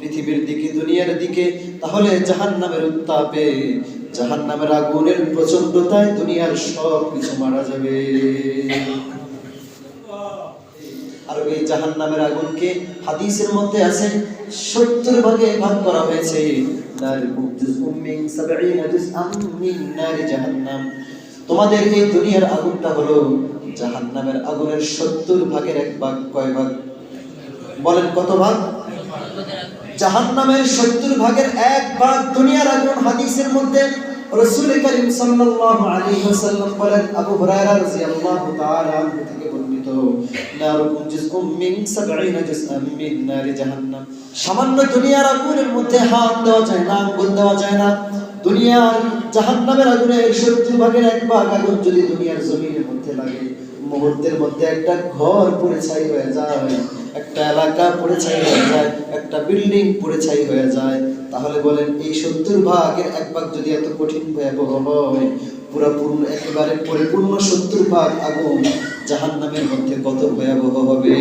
পৃথিবীর দিকে, দুনিয়ার দিকে, তাহলে জাহান্নামের উত্তাপে, জাহান্নামের আগুনের প্রচন্ডতায় দুনিয়ার সব কিছু মারা যাবে। আর এই জাহান্নামের আগুনকে হাদিসের মধ্যে আছে, সত্তর ভাগে ভাগ করা হয়েছে। তোমাদের এই দুনিয়ার আগুনটা হলো জাহান্নামের আগুনের সত্তর ভাগের এক ভাগ, কয় ভাগ? বলেন কত ভাগ? জাহান্নামের সত্তর ভাগের এক ভাগ দুনিয়ার আগুন হাদিসের মধ্যে রাসূল করিম সাল্লাল্লাহু আলাইহি ওয়াসাল্লাম বলেন, আবু হুরায়রা রাদিয়াল্লাহু তাআলা আনহু থেকে বর্ণিত, নারুকুম জুজউম মিন 70 জুজআম মিন নারি জাহান্নাম। সামান্য দুনিয়ার আগুনের মধ্যে হাত দেওয়া যায় না, আঙ্গুল দেওয়া যায় না। দুনিয়ার জাহান্নামের আগুনের সত্তর ভাগের এক ভাগ আগুন যদি দুনিয়ার জমিনের মধ্যে লাগে, মুহূর্তের মধ্যে একটা ঘর পুড়ে ছাই হয়ে যায়। একটা এলাকা ছাই হয়ে যায়, একটা বিল্ডিং ছাই হয়ে যায়। তাহলে বলেন, এই সত্তর ভাগের এক ভাগ যদি এত কঠিন ভয়াবহ হয় পুরাপূর্ণ একেবারে পরিপূর্ণ সত্তর ভাগ আগুন জাহান্নামের মধ্যে কত ভয়াবহ হবে?